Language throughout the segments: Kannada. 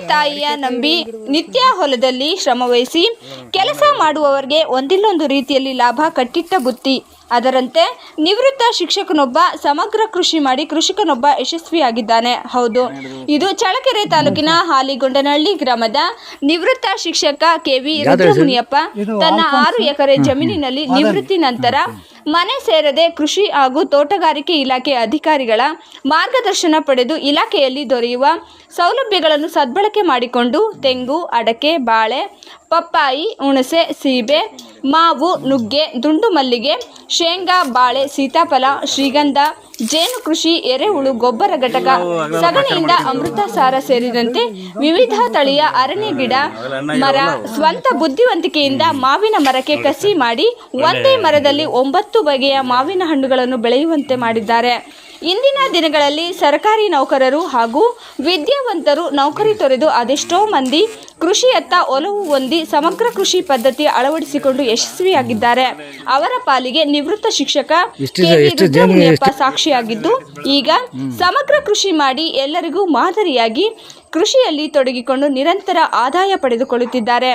ತಾಯಿಯ ನಂಬಿ ನಿತ್ಯ ಹೊಲದಲ್ಲಿ ಶ್ರಮವಹಿಸಿ ಕೆಲಸ ಮಾಡುವವರಿಗೆ ಒಂದಿಲ್ಲೊಂದು ರೀತಿಯಲ್ಲಿ ಲಾಭ ಕಟ್ಟಿಟ್ಟ ಬುತ್ತಿ. ಅದರಂತೆ ನಿವೃತ್ತ ಶಿಕ್ಷಕನೊಬ್ಬ ಸಮಗ್ರ ಕೃಷಿ ಮಾಡಿ ಕೃಷಿಕನೊಬ್ಬ ಯಶಸ್ವಿಯಾಗಿದ್ದಾನೆ. ಹೌದು ಇದು ಚಳಕೆರೆ ತಾಲೂಕಿನ ಹಾಲಿಗೊಂಡನಹಳ್ಳಿ ಗ್ರಾಮದ ನಿವೃತ್ತ ಶಿಕ್ಷಕ ಕೆವಿ ರುದ್ರಮುನಿಯಪ್ಪ. ತನ್ನ ಆರು ಎಕರೆ ಜಮೀನಿನಲ್ಲಿ ನಿವೃತ್ತಿ ನಂತರ ಮನೆ ಸೇರದೆ ಕೃಷಿ ಹಾಗೂ ತೋಟಗಾರಿಕೆ ಇಲಾಖೆ ಅಧಿಕಾರಿಗಳ ಮಾರ್ಗದರ್ಶನ ಪಡೆದು ಇಲಾಖೆಯಲ್ಲಿ ದೊರೆಯುವ ಸೌಲಭ್ಯಗಳನ್ನು ಸದ್ಬಳಕೆ ಮಾಡಿಕೊಂಡು ತೆಂಗು, ಅಡಕೆ, ಬಾಳೆ, ಪಪ್ಪಾಯಿ, ಹುಣಸೆ, ಸೀಬೆ ಮಾವು ನುಗ್ಗೆ ದುಂಡು ಮಲ್ಲಿಗೆ ಶೇಂಗಾ ಬಾಳೆ ಸೀತಾಫಲ ಶ್ರೀಗಂಧ ಜೇನು ಕೃಷಿ ಎರೆಹುಳು ಗೊಬ್ಬರ ಘಟಕ ಸಗಣಿಯಿಂದ ಅಮೃತ ಸಾರ ಸೇರಿದಂತೆ ವಿವಿಧ ತಳಿಯ ಅರಣ್ಯ ಗಿಡ ಮರ ಸ್ವಂತ ಬುದ್ಧಿವಂತಿಕೆಯಿಂದ ಮಾವಿನ ಮರಕ್ಕೆ ಕಸಿ ಮಾಡಿ ಒಂದೇ ಮರದಲ್ಲಿ ಒಂಬತ್ತು ಬಗೆಯ ಮಾವಿನ ಹಣ್ಣುಗಳನ್ನು ಬೆಳೆಯುವಂತೆ ಮಾಡಿದ್ದಾರೆ. ಇಂದಿನ ದಿನಗಳಲ್ಲಿ ಸರ್ಕಾರಿ ನೌಕರರು ಹಾಗೂ ವಿದ್ಯಾವಂತರು ನೌಕರಿ ತೊರೆದು ಅದೆಷ್ಟೋ ಮಂದಿ ಕೃಷಿಯತ್ತ ಒಲವು ಹೊಂದಿ ಸಮಗ್ರ ಕೃಷಿ ಪದ್ಧತಿ ಅಳವಡಿಸಿಕೊಂಡು ಯಶಸ್ವಿಯಾಗಿದ್ದಾರೆ. ಅವರ ಪಾಲಿಗೆ ನಿವೃತ್ತ ಶಿಕ್ಷಕ ಸಾಕ್ಷಿಯಾಗಿದ್ದು ಈಗ ಸಮಗ್ರ ಕೃಷಿ ಮಾಡಿ ಎಲ್ಲರಿಗೂ ಮಾದರಿಯಾಗಿ ಕೃಷಿಯಲ್ಲಿ ತೊಡಗಿಕೊಂಡು ನಿರಂತರ ಆದಾಯ ಪಡೆದುಕೊಳ್ಳುತ್ತಿದ್ದಾರೆ.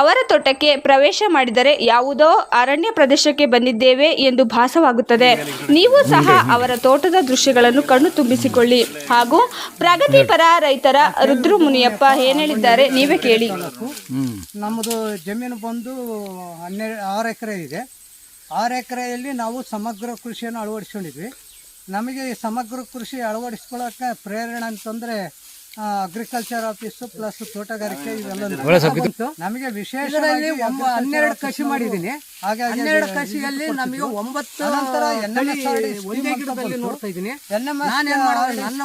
ಅವರ ತೋಟಕ್ಕೆ ಪ್ರವೇಶ ಮಾಡಿದರೆ ಯಾವುದೋ ಅರಣ್ಯ ಪ್ರದೇಶಕ್ಕೆ ಬಂದಿದ್ದೇವೆ ಎಂದು ಭಾಸವಾಗುತ್ತದೆ. ನೀವು ಸಹ ಅವರ ತೋಟದ ದೃಶ್ಯಗಳನ್ನು ಕಣ್ಣು ತುಂಬಿಸಿಕೊಳ್ಳಿ. ಹಾಗೂ ಪ್ರಗತಿಪರ ರೈತರ ರುದ್ರಮುನಿಯಪ್ಪ ಏನ್ ಹೇಳಿದ್ದಾರೆ ನೀವೇ ಕೇಳಿ. ನಮ್ಮದು ಜಮೀನು ಬಂದು ಹನ್ನೆರಡು ಆರು ಎಕರೆ ಇದೆ. ಆರು ಎಕರೆಯಲ್ಲಿ ನಾವು ಸಮಗ್ರ ಕೃಷಿಯನ್ನು ಅಳವಡಿಸ್ಕೊಂಡಿದ್ವಿ. ನಮಗೆ ಸಮಗ್ರ ಕೃಷಿ ಅಳವಡಿಸ್ಕೊಳ್ಳೋಕೆ ಪ್ರೇರಣೆ ಅಂತಂದರೆ ಅಗ್ರಿಕಲ್ಚರ್ ಆಫೀಸು ಪ್ಲಸ್ ತೋಟಗಾರಿಕೆ ಇವೆಲ್ಲ ನಮಗೆ ವಿಶೇಷವಾಗಿ ಒಂಬ ಹನ್ನೆರಡು ಕೃಷಿ ಮಾಡಿದ್ದೀನಿ. ಹಾಗಾಗಿ ಹನ್ನೆರಡು ಕೃಷಿಯಲ್ಲಿ ನಮಗೆ ಒಂಬತ್ತು ನಂತರ ಒಂದೇ ಗಿಡದಲ್ಲಿ ನೋಡ್ತಾ ಇದ್ದೀನಿ. ನನ್ನ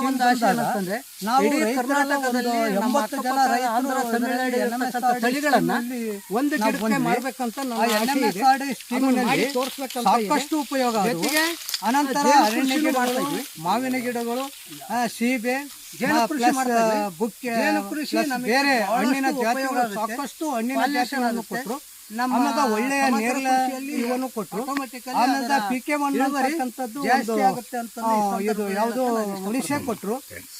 ಒಂದು ಆಶೆ ಅಂತಂದ್ರೆ ನಾವು ಕರ್ನಾಟಕದಲ್ಲಿ ಎಂಬತ್ತು ಜನ ಆಂಧ್ರ ತಮಿಳುನಾಡು ತಳಿಗಳನ್ನ ಒಂದು ಗಿಡಕ್ಕೆ ಮಾಡ್ಬೇಕಂತ ಸಾಕಷ್ಟು ಉಪಯೋಗ ಅದು. ಅನಂತರ ಅರಣ್ಯ ಗಿಡಗಳು ಮಾವಿನ ಗಿಡಗಳು ಆ, ಸೀಬೆ ಬುಕ್ಕೆ ಪ್ಲಸ್ ಬೇರೆ ಹಣ್ಣಿನ ಜಾತಿಗಳು ಸಾಕಷ್ಟು ಹಣ್ಣಿನ ಜಾತಿಗಳನ್ನು ಕೊಟ್ಟರು ನಮ್ಮದ ಒಳ್ಳೆಯ ಇವನ್ನು ಕೊಟ್ಟರು ಆಮೇಲೆ ಆ, ಇದು ಯಾವುದು ಹುಣಸೆ ಕೊಟ್ಟರು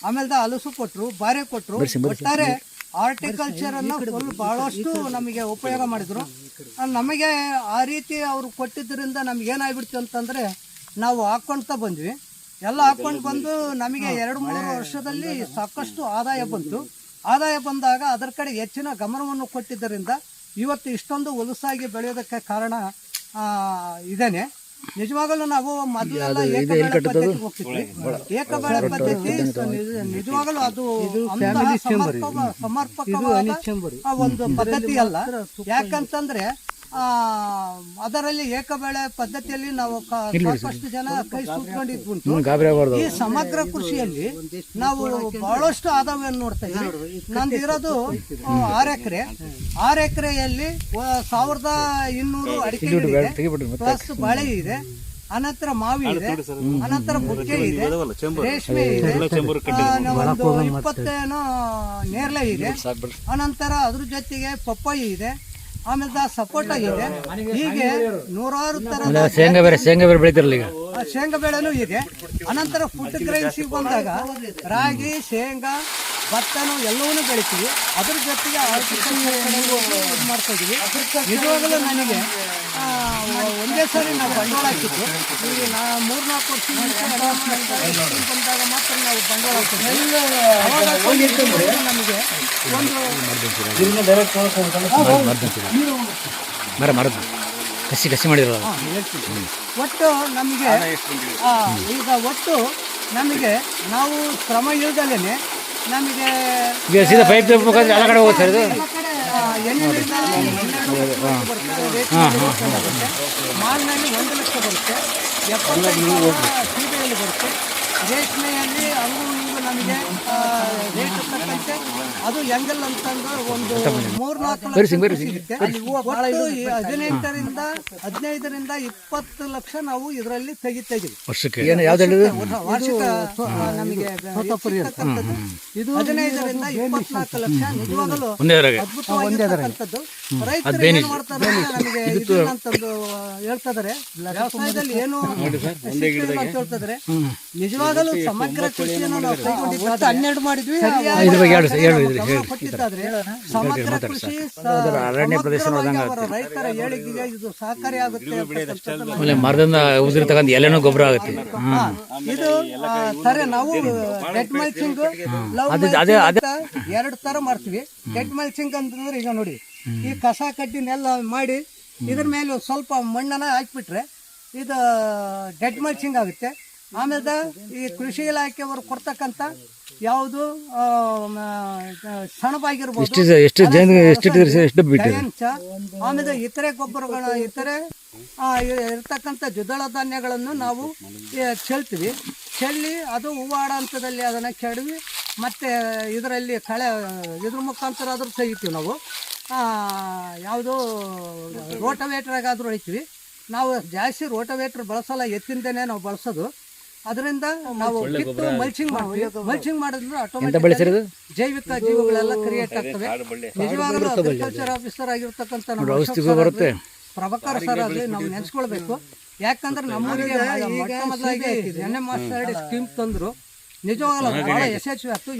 ಆಮೇಲೆ ಹಲಸು ಕೊಟ್ಟರು ಬಾರೆ ಕೊಟ್ಟರು ಒಟ್ಟಾರೆ ಆರ್ಟಿಕಲ್ಚರ್ ಅನ್ನ ಫುಲ್ ಬಹಳಷ್ಟು ನಮಗೆ ಉಪಯೋಗ ಮಾಡಿದ್ರು. ನಮಗೆ ಆ ರೀತಿ ಅವರು ಕೊಟ್ಟಿದ್ದರಿಂದ ನಮ್ಗೆ ಏನಾಗ್ಬಿಡ್ತು ಅಂತಂದ್ರೆ ನಾವು ಹಾಕೊಂತ ಬಂದ್ವಿ. ಎಲ್ಲ ಹಾಕೊಂಡು ಬಂದು ನಮಗೆ ಎರಡು ಮೂರು ವರ್ಷದಲ್ಲಿ ಸಾಕಷ್ಟು ಆದಾಯ ಬಂತು. ಆದಾಯ ಬಂದಾಗ ಅದರ ಕಡೆ ಹೆಚ್ಚಿನ ಗಮನವನ್ನು ಕೊಟ್ಟಿದ್ದರಿಂದ ಇವತ್ತು ಇಷ್ಟೊಂದು ಹೊಲಸಾಗಿ ಬೆಳೆಯೋದಕ್ಕೆ ಕಾರಣ ಆ, ಇದೇನೆ. ನಿಜವಾಗಲೂ ನಾವು ಮೊದಲೆಲ್ಲ ಏಕಬೆಳೆ ಪದ್ಧತಿ ಹೋಗ್ತಿದ್ವಿ. ಏಕಬೆಳೆ ಪದ್ಧತಿ ನಿಜವಾಗಲೂ ಅದು ಸಮರ್ಪಕವಾದ ಒಂದು ಪದ್ಧತಿ ಅಲ್ಲ ಯಾಕಂತಂದ್ರೆ ಅದರಲ್ಲಿ ಏಕಬೆಳೆ ಪದ್ಧತಿಯಲ್ಲಿ ನಾವು ಸಾಕಷ್ಟು ಜನ ಕೈ ಸುಟ್ಕೊಂಡಿದ್ದು ಈ ಸಮಗ್ರ ಕೃಷಿಯಲ್ಲಿ ನಾವು ಬಹಳಷ್ಟು ಆದಾಯವನ್ನು ನೋಡ್ತಾ ಇದ್ದೀವಿ. ನಂದು ಇರೋದು ಆರು ಎಕರೆ. ಆರು ಎಕರೆಯಲ್ಲಿ ಸಾವಿರದ ಇನ್ನೂರು ಅಡಿಕೆ ಪ್ಲಸ್ ಬಾಳೆ ಇದೆ. ಅನಂತರ ಮಾವಿ ಇದೆ ಅನಂತರ ಬುಕ್ಕೆ ಇದೆ. ರೇಷ್ಮೆ ಇದೆ. ಒಂದು ಇಪ್ಪತ್ತೇನೋ ನೇರಳೆ ಇದೆ. ಅನಂತರ ಅದ್ರ ಜೊತೆಗೆ ಪಪ್ಪಾಯಿ ಇದೆ. ಆಮೇಲೆ ಸಪೋರ್ಟ್ ಆಗಿದೆ. ಹೀಗೆ ನೂರಾರು ತರದ ಶೇಂಗಾ ಬೇರೆ ಶೇಂಗಾ ಬೇರೆ ಬೆಳಿತಾರಲ್ಲ ಈಗ? ಆ, ಶೇಂಗಾ ಬೇಳೆನೂ ಇದೆ. ಅನಂತರ ಫುಡ್ ಕ್ರೈಸಿಗೆ ಬಂದಾಗ ರಾಗಿ ಶೇಂಗಾ ಭತ್ತನೂ ಎಲ್ಲವನ್ನೂ ಬೆಳಿತೀವಿ. ಅದ್ರ ಜೊತೆಗೆ ಇದು ಮಾಡ್ತಾ ಇದೀವಿ. ನಿಜವಾಗಲೂ ನನಗೆ ಒಂದೇ ಸಾರಿ ನಾವು ಬಂಡವಾಳ ಹಾಕಿದ್ದು. ಈಗ ನಾ ಮೂರ್ನಾಲ್ಕು ವರ್ಷ ಬಂದಾಗ ಮಾತ್ರ ನಾವು ಬಂಡವಾಳ ನಮಗೆ ಒಂದು ಕಸಿ ಕಸಿ ಮಾಡಿರ ಒಟ್ಟು ನಮಗೆ ಈಗ ಒಟ್ಟು ನಮಗೆ ನಾವು ಶ್ರಮ ಇಲ್ದಲೇ ನಮಗೆ ಈಗ ಸೀದಾ ಪೈಪ್ ಮುಖಾಂತರ ಎಲ್ಲ ಕಡೆ ಹೋಗುತ್ತೆ ಸರ್ ಇದು? ಮಾವಿನಲ್ಲಿ ಒಂದು ಲಕ್ಷ ಬರುತ್ತೆ. ಎಪ್ಪತ್ತೈದು ಬರುತ್ತೆ. ರೇಷ್ಮೆಯಲ್ಲಿ ಇವು ನಮಗೆ ಆ, ರೇಟ್ ತಕ್ಕಂತೆ ಅದು ಎಂಗಲ್ ಅಂತಂದ್ರೆ ಒಂದು ಮೂರ್ನಾಲ್ಕು ಲಕ್ಷ ಸಿಗುತ್ತೆ. ಹದಿನೆಂಟರಿಂದ ಹದಿನೈದರಿಂದ ಇಪ್ಪತ್ತು ಲಕ್ಷ ನಾವು ಇದರಲ್ಲಿ ತೆಗಿತಾ ಇದೀವಿ. ವರ್ಷಕ್ಕೆ. ಏನು ಯಾವ್ದು ಹೇಳಿದ್ರು ವಾರ್ಷಿಕ ನಮಗೆ ಇದು ಹದಿನೈದರಿಂದ ಇಪ್ಪತ್ನಾಲ್ಕು ಲಕ್ಷ. ನಿಜವಾಗಲೂ ಅದ್ಭುತವಾಗಿರ್ತಕ್ಕಂಥದ್ದು. ರೈತರು ಏನ್ ಮಾಡ್ತಾರೆ ನಮಗೆ ಅಂತಂದು ಹೇಳ್ತಾ ಇದಾರೆ. ವ್ಯವಸಾಯದಲ್ಲಿ ಏನು ಯಶಸ್ವಿ ಇಲ್ಲ ಅಂತ ಹೇಳ್ತಾ ನಿಜವಾಗಲೂ ಸಮಗ್ರ ಕೃಷಿಯನ್ನು ನಾವು ಒಟ್ಟು ಹನ್ನೆರಡು ಮಾಡಿದ್ವಿ. ಇದ್ರ ಬಗ್ಗೆ ಹೇಳು ಇದ್ರ ಕೊಟ್ಟಿದ್ದಾದ್ರೆ ಸಮಗ್ರ ಕೃಷಿ ರೈತರ ಏಳಿಗೆಗೆ ಇದು ಸಹಕಾರಿ ಆಗುತ್ತೆ ಆಮೇಲೆ ಮರದಿಂದ ಉದುರಿರ್ತಕ್ಕಂಥ ಎಲೆನೂ ಗೊಬ್ಬರ ಆಗುತ್ತೆ. ಹಾ, ಇದು ಸರಿ ತರ ನಾವು ಡೆಡ್ ಮಲ್ಚಿಂಗ್ ಲವ್ ಎರಡು ತರ ಮಾಡ್ತೀವಿ. ಡೆಡ್ ಮಲ್ಚಿಂಗ್ ಅಂತಂದ್ರೆ ಈಗ ನೋಡಿ ಈ ಕಸ ಕಡ್ಡಿನೆಲ್ಲ ಮಾಡಿ ಇದ್ರ ಮೇಲೆ ಸ್ವಲ್ಪ ಮಣ್ಣನ್ನ ಹಾಕ್ಬಿಟ್ರೆ ಇದು ಡೆಡ್ ಮಲ್ಚಿಂಗ್ ಆಗುತ್ತೆ. ಆಮೇಲೆ ಈ ಕೃಷಿ ಇಲಾಖೆಯವರು ಕೊಡ್ತಕ್ಕಂಥ ಯಾವುದು ಸಣಬಾಗಿರ್ಬೋದು. ಆಮೇಲೆ ಇತರೆ ಗೊಬ್ಬರಗಳ ಇತರೆ ಇರ್ತಕ್ಕಂಥ ದ್ವಿದಳ ಧಾನ್ಯಗಳನ್ನು ನಾವು ಚೆಲ್ತೀವಿ. ಚೆಲ್ಲಿ ಅದು ಹೂವಾಡ ಹಂತದಲ್ಲಿ ಅದನ್ನು ಕೆಡವಿ ಮತ್ತೆ ಇದರಲ್ಲಿ ಕಳೆ ಇದ್ರ ಮುಖಾಂತರ ಆದರೂ ತೆಗಿತೀವಿ ನಾವು. ಯಾವುದು ರೋಟವೇಟ್ರಾಗಾದರೂ ಹೊಡಿತೀವಿ. ನಾವು ಜಾಸ್ತಿ ರೋಟವೇಟ್ರ್ ಬಳಸಲ್ಲ ಎತ್ತಿಂದನೇ ನಾವು ಬಳಸೋದು. ಅದರಿಂದ ನಾವು ಕಿತ್ತು ಮಲ್ಚಿಂಗ್ ಮಾಡ್ತೀವಿ. ಮಲ್ಚಿಂಗ್ ಮಾಡೋದ್ರಿಂದ ಆಟೋಮ್ಯಾಟಿಕ್ ಬೆಳೆ ಆಟೋಮೆಟಿಕ್ ಜೈವಿಕ ಜೀವಗಳೆಲ್ಲ ಕ್ರಿಯೇಟ್ ಆಗ್ತವೆ. ನಿಜವಾಗಲೂ ಅಗ್ರಿಕಲ್ಚರ್ ಆಫೀಸರ್ ಆಗಿರ್ತಕ್ಕಂಥ ಪ್ರಭಾಕರ್ ಸರ್ ಆಗಲಿ ನಾವು ನೆನೆಸ್ಕೊಳ್ಬೇಕು. ಯಾಕಂದ್ರೆ ನಮ್ಮೂರಿಗೆ ಮೊಟ್ಟ ಮೊದಲಾಗಿ ಎನ್ ಎಂ ಆರ್ ಸ್ಕೀಮ್ ತಂದ್ರು. ನಿಜವಾಗಲೂ ಬಹಳ ಯಶಸ್ವಿ ಆಯ್ತು.